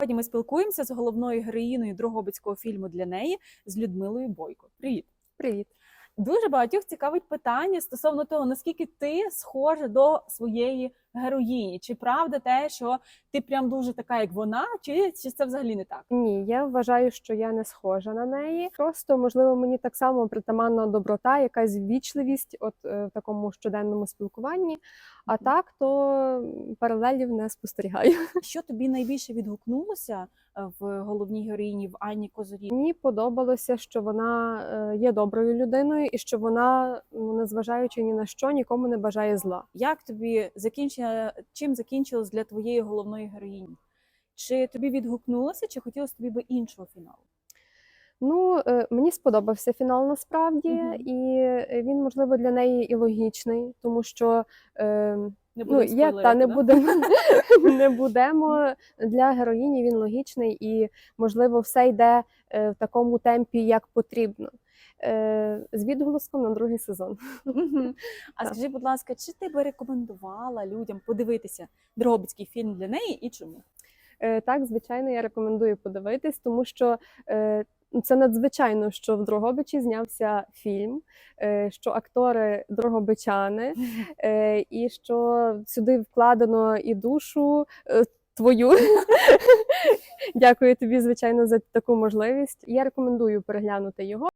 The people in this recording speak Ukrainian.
Сьогодні ми спілкуємося з головною героїною Дрогобицького фільму для неї з Людмилою Бойко. Привіт! Привіт. Дуже багатьох цікавить питання стосовно того, наскільки ти схожа до своєї героїні. Чи правда те, що ти прям дуже така, як вона, чи, чи це взагалі не так? Ні, я вважаю, що я не схожа на неї. Просто можливо мені так само притаманна доброта, якась ввічливість, от е, в такому щоденному спілкуванні. А так то паралелів не спостерігаю. Що тобі найбільше відгукнулося е, в головній героїні в Анні Козорі? Мені подобалося, що вона е, є доброю людиною і що вона, ну, незважаючи ні на що, нікому не бажає зла. Як тобі закінчення, чим закінчилось для твоєї головної героїні? Чи тобі відгукнулося, чи хотілося тобі би іншого фіналу? Ну, е, мені сподобався фінал насправді, Мгм. і він, можливо, для неї і логічний, тому що. Е, Не Ну, є та не будемо не будемо для героїні. Він логічний і можливо все йде е, в такому темпі, як потрібно. Е, З відголоском на другий сезон. А скажи, будь ласка, чи ти би рекомендувала людям подивитися Дрогобицький фільм для неї і чому? Е, Так, звичайно, я рекомендую подивитись, тому що е, це надзвичайно, що в Дрогобичі знявся фільм, що актори дрогобичани, і що сюди вкладено і душу твою. Дякую тобі, звичайно, за таку можливість. Я рекомендую переглянути його.